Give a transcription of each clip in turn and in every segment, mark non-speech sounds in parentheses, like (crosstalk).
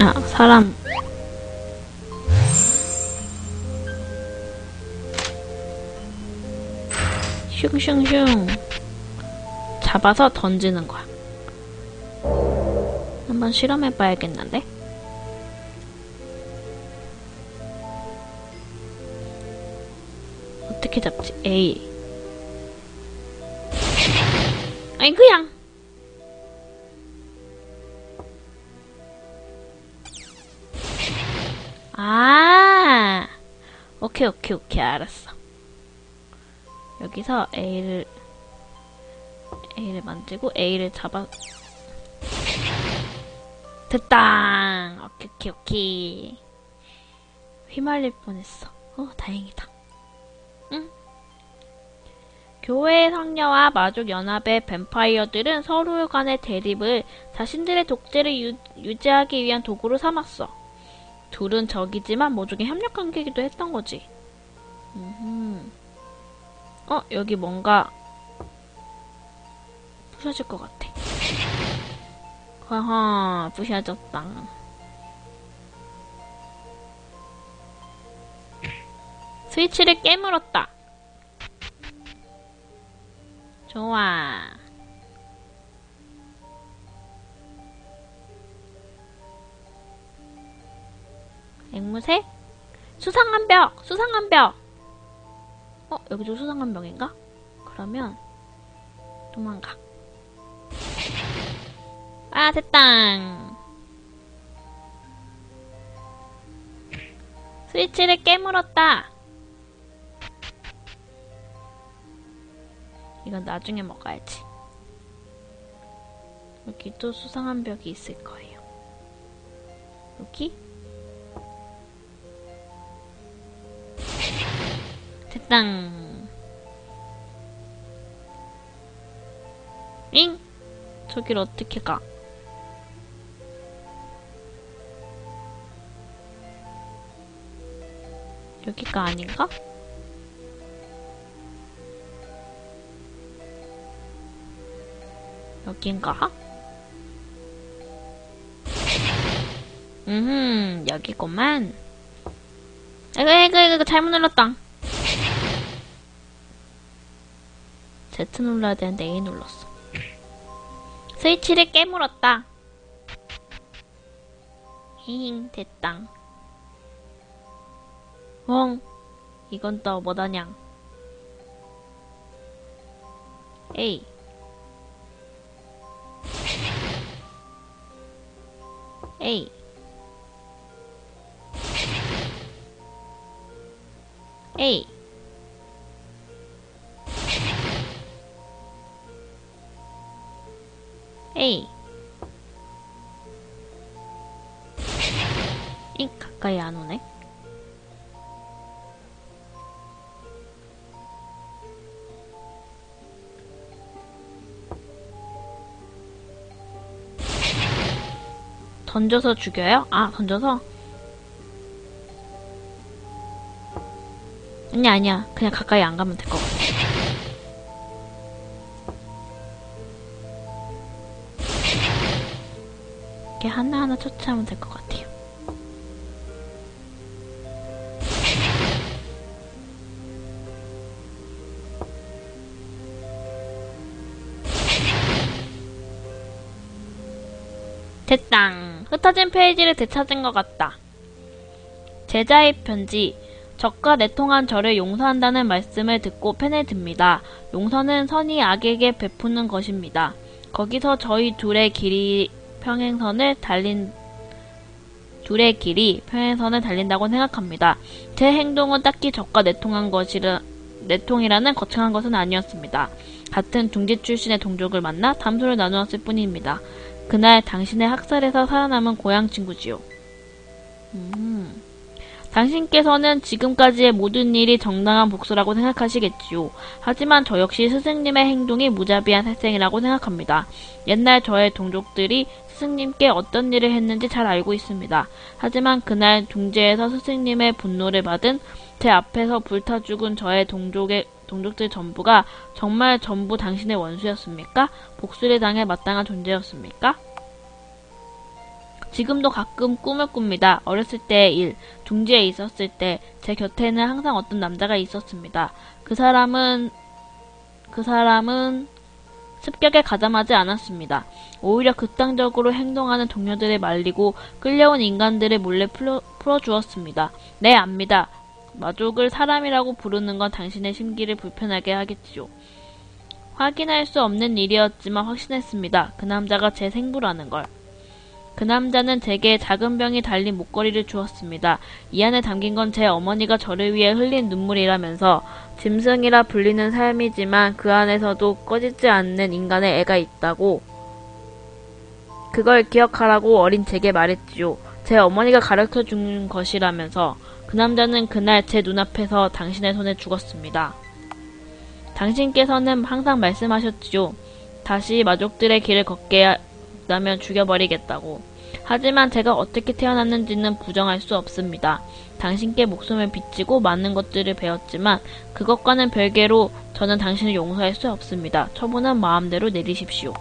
아, 사람. 슝슝슝. 잡아서 던지는 거야. 한번 실험해봐야겠는데? 어떻게 잡지? 아니, 그냥. 아, 오케이, 오케이, 오케이, 알았어. 여기서 A를, A를 만들고 A를 잡아, 됐다! 오케이, 오케이, 오케이. 휘말릴 뻔했어. 어, 다행이다. 응. 교회 상녀와 마족 연합의 뱀파이어들은 서로 간의 대립을 자신들의 독재를 유, 유지하기 위한 도구로 삼았어. 둘은 적이지만 모종의 협력 관계이기도 했던 거지. 음흠. 어, 여기 뭔가 부셔질 것 같아. 하하, 부셔졌다. 스위치를 깨물었다. 좋아. 앵무새? 수상한 벽! 수상한 벽! 어, 여기도 수상한 벽인가? 그러면, 도망가. 아, 됐다! 스위치를 깨물었다! 이건 나중에 먹어야지. 여기 또 수상한 벽이 있을 거예요. 여기? 됐당. 잉? 저길 어떻게 가? 여기가 아닌가? 여긴가? 음, 여기구만. 아이고, 아이고, 아이고, 잘못 눌렀다. Z 눌러야 되는데 A 눌렀어. 스위치를 깨물었다. 히잉, 됐당. 엉, 이건 또 뭐다냥. A. A. A. A. 잉, 가까이 안 오네. 던져서 죽여요? 아, 던져서? 아니야, 아니야. 그냥 가까이 안 가면 될 것 같아. 처치하면 될 것 같아요. (laughs) 됐당. 흩어진 페이지를 되찾은 것 같다. 제자의 편지. 적과 내통한 저를 용서한다는 말씀을 듣고 펜을 듭니다. 용서는 선이 악에게 베푸는 것입니다. 거기서 저희 둘의 길이 평행선을 달린 둘의 길이 평행선을 달린다고 생각합니다. 제 행동은 딱히 적과 내통한 것이라 내통이라는 거창한 것은 아니었습니다. 같은 둥지 출신의 동족을 만나 담소를 나누었을 뿐입니다. 그날 당신의 학살에서 살아남은 고향 친구지요. 음. 당신께서는 지금까지의 모든 일이 정당한 복수라고 생각하시겠지요. 하지만 저 역시 스승님의 행동이 무자비한 살생이라고 생각합니다. 옛날 저의 동족들이 스승님께 어떤 일을 했는지 잘 알고 있습니다. 하지만 그날 둥지에서 스승님의 분노를 받은 제 앞에서 불타 죽은 저의 동족의 동족들 전부가 정말 전부 당신의 원수였습니까? 복수를 당해 마땅한 존재였습니까? 지금도 가끔 꿈을 꿉니다. 어렸을 때의 일, 둥지에 있었을 때 제 곁에는 항상 어떤 남자가 있었습니다. 그 사람은 그 사람은 습격에 가담하지 않았습니다. 오히려 극단적으로 행동하는 동료들을 말리고 끌려온 인간들을 몰래 풀어, 풀어주었습니다. 네, 압니다. 마족을 사람이라고 부르는 건 당신의 심기를 불편하게 하겠지요. 확인할 수 없는 일이었지만 확신했습니다. 그 남자가 제 생부라는 걸. 그 남자는 제게 작은 병이 달린 목걸이를 주었습니다. 이 안에 담긴 건 제 어머니가 저를 위해 흘린 눈물이라면서 짐승이라 불리는 삶이지만 그 안에서도 꺼지지 않는 인간의 애가 있다고 그걸 기억하라고 어린 제게 말했지요. 제 어머니가 가르쳐 준 것이라면서 그 남자는 그날 제 눈앞에서 당신의 손에 죽었습니다. 당신께서는 항상 말씀하셨지요. 다시 마족들의 길을 걷게 하면 죽여버리겠다고. 하지만 제가 어떻게 태어났는지는 부정할 수 없습니다. 당신께 목숨을 비치고 많은 것들을 배웠지만 그것과는 별개로 저는 당신을 용서할 수 없습니다. 처분은 마음대로 내리십시오.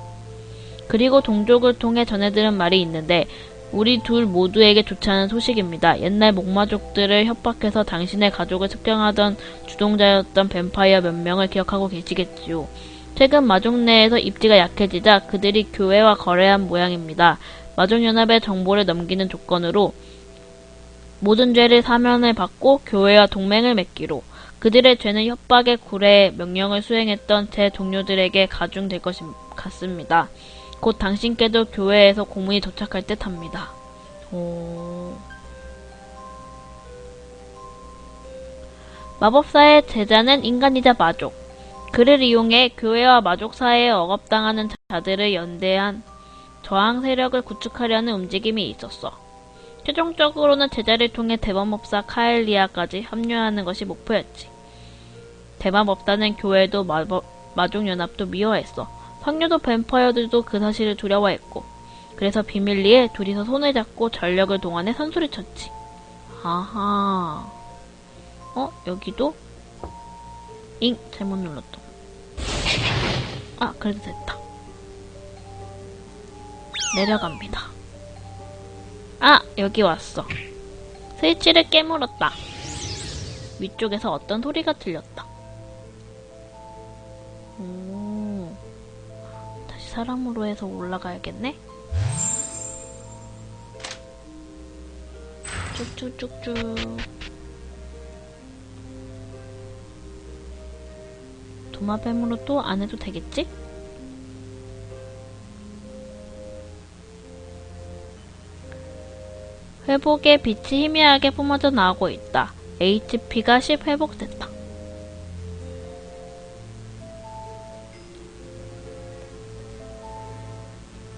그리고 동족을 통해 전해들은 말이 있는데 우리 둘 모두에게 좋지 않은 소식입니다. 옛날 목마족들을 협박해서 당신의 가족을 습격하던 주동자였던 뱀파이어 몇 명을 기억하고 계시겠지요. 최근 마족 내에서 입지가 약해지자 그들이 교회와 거래한 모양입니다. 마족연합의 정보를 넘기는 조건으로 모든 죄를 사면을 받고 교회와 동맹을 맺기로 그들의 죄는 협박의 굴에 명령을 수행했던 제 동료들에게 가중될 것 같습니다. 곧 당신께도 교회에서 고문이 도착할 듯 합니다. 오... 마법사의 제자는 인간이자 마족. 그를 이용해 교회와 마족 사이에 억압당하는 자들을 연대한 저항 세력을 구축하려는 움직임이 있었어. 최종적으로는 제자를 통해 대마법사 카엘리아까지 합류하는 것이 목표였지. 대마법사는 교회도 마법, 마족연합도 미워했어. 황녀도 뱀파이어들도 그 사실을 두려워했고 그래서 비밀리에 둘이서 손을 잡고 전력을 동원해 선수를 쳤지. 아하. 어? 여기도? 잉! 잘못 눌렀다. 아, 그래도 됐다. 내려갑니다. 아! 여기 왔어. 스위치를 깨물었다. 위쪽에서 어떤 소리가 들렸다. 오. 다시 사람으로 해서 올라가야겠네? 쭉쭉쭉쭉. 도마뱀으로 또 안 해도 되겠지? 회복의 빛이 희미하게 뿜어져 나오고 있다. HP가 10 회복됐다.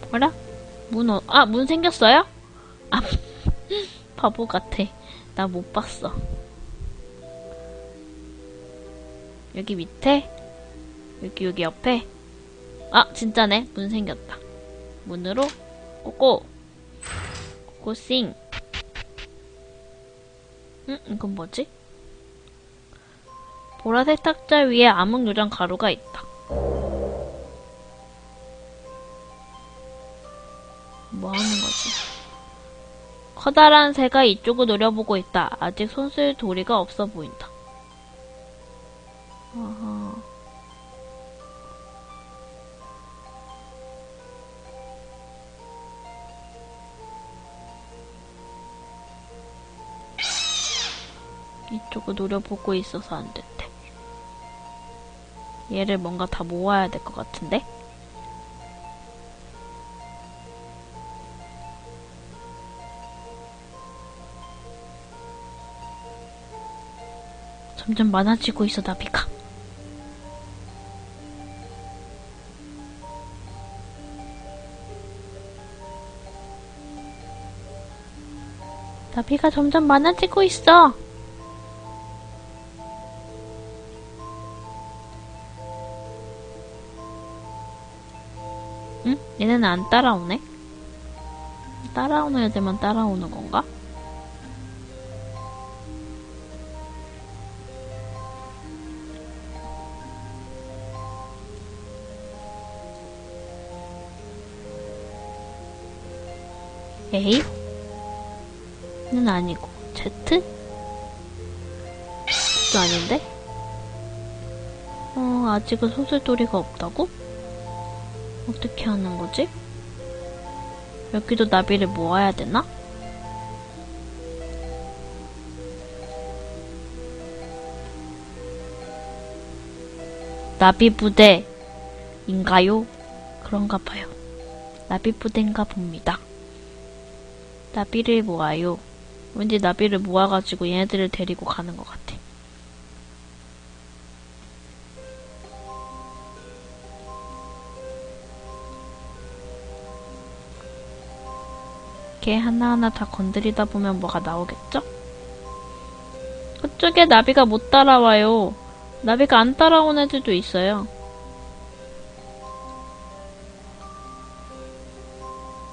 뭐라? 문, 어, 아, 문 생겼어요? 아, (laughs) 바보 같아. 나 못 봤어. 여기 밑에? 여기, 여기 옆에? 아, 진짜네. 문 생겼다. 문으로 꼬꼬. 꼬꼬싱. 응? 이건 뭐지? 보라색 탁자 위에 암흑 요정 가루가 있다. 뭐 하는 거지? 커다란 새가 이쪽을 노려보고 있다. 아직 손쓸 도리가 없어 보인다. 아하. 이쪽을 노려보고 있어서 안 됐대. 얘를 뭔가 다 모아야 될 것 같은데? 점점 많아지고 있어, 나비가. 나비가 점점 많아지고 있어. 응? 얘네는 안 따라오네? 따라오는 애들만 따라오는 건가? A? 는 아니고 Z? 도 아닌데? 어, 아직은 소슬돌이가 없다고? 어떻게 하는 거지? 여기도 나비를 모아야 되나? 나비 부대인가요? 그런가 봐요. 나비 부대인가 봅니다. 나비를 모아요. 왠지 나비를 모아가지고 얘네들을 데리고 가는 것 같아. 걔 하나하나 다 건드리다 보면 뭐가 나오겠죠? 그쪽에 나비가 못 따라와요. 나비가 안 따라온 애들도 있어요.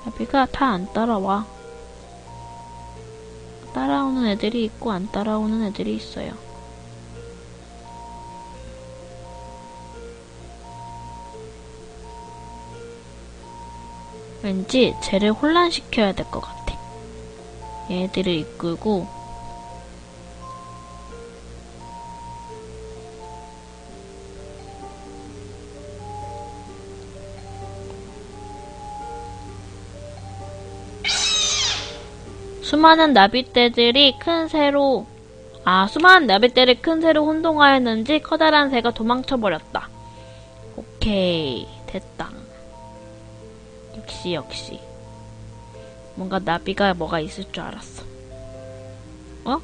나비가 다 안 따라와. 따라오는 애들이 있고 안 따라오는 애들이 있어요. 왠지 쟤를 혼란시켜야 될 것 같아. 얘들을 이끌고 수많은 나비떼들이 큰 새로 아 수많은 나비떼를 큰 새로 혼동하였는지 커다란 새가 도망쳐 버렸다. 오케이 됐다. 역시 역시 뭔가 나비가 뭐가 있을 줄 알았어. 어?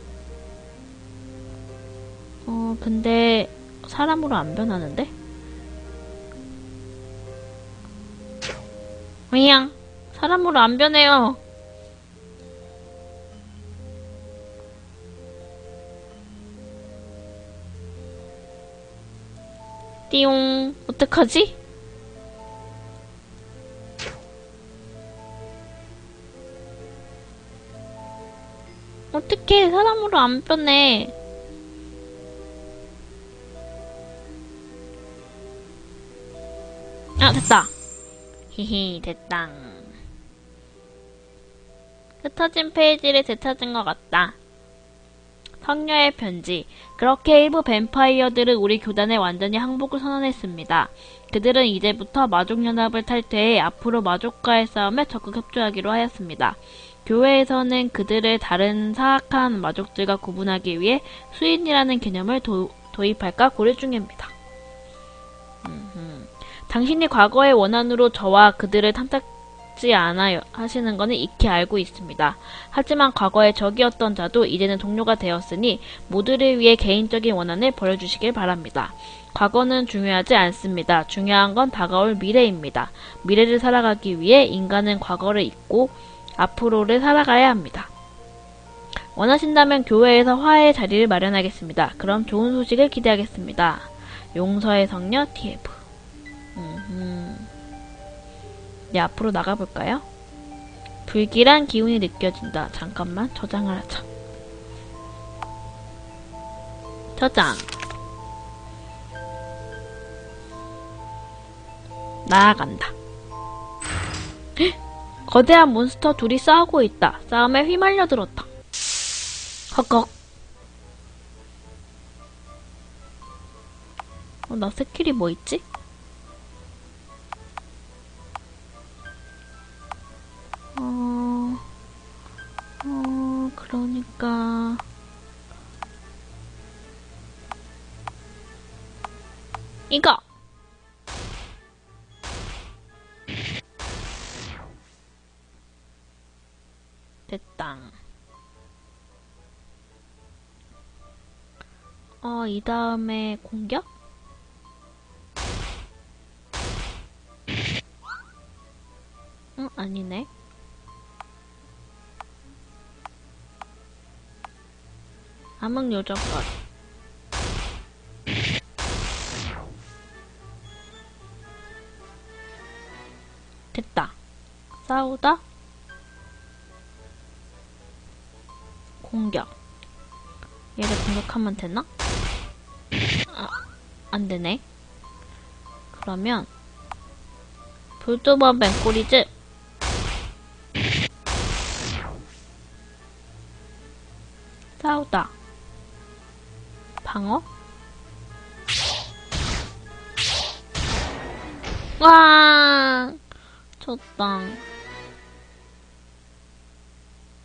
어 근데 사람으로 안 변하는데? 그냥 사람으로 안 변해요. 띠용 어떡하지? 어떻게 사람으로 안 변해? 아 됐다. 히히 됐다. 흩어진 페이지를 되찾은 것 같다. 성녀의 편지. 그렇게 일부 뱀파이어들은 우리 교단에 완전히 항복을 선언했습니다. 그들은 이제부터 마족연합을 탈퇴해 앞으로 마족과의 싸움에 적극 협조하기로 하였습니다. 교회에서는 그들을 다른 사악한 마족들과 구분하기 위해 수인이라는 개념을 도, 도입할까 고려 중입니다. 음흠. 당신이 과거의 원한으로 저와 그들을 탐탁지 않아 하시는 것은 익히 알고 있습니다. 하지만 과거의 적이었던 자도 이제는 동료가 되었으니 모두를 위해 개인적인 원한을 버려주시길 바랍니다. 과거는 중요하지 않습니다. 중요한 건 다가올 미래입니다. 미래를 살아가기 위해 인간은 과거를 잊고 앞으로를 살아가야 합니다. 원하신다면 교회에서 화해의 자리를 마련하겠습니다. 그럼 좋은 소식을 기대하겠습니다. 용서의 성녀 TF. 음흠. 네, 앞으로 나가볼까요? 불길한 기운이 느껴진다. 잠깐만, 저장을 하자. 저장. 나아간다. 헉! 거대한 몬스터 둘이 싸우고 있다. 싸움에 휘말려 들었다. 헉헉. 어, 나 스킬이 뭐 있지? 어, 어, 그러니까. 이거! 어, 이 다음에 공격? 응, 아니네. 암흑 요정것. 됐다. 싸우다? 공격. 얘를 공격하면 되나? 아, 안 되네. 그러면 불도범 뱅꼬리즈 싸우다 방어 와 졌다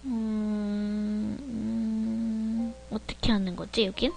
음... 음... 어떻게 하는 거지 여긴?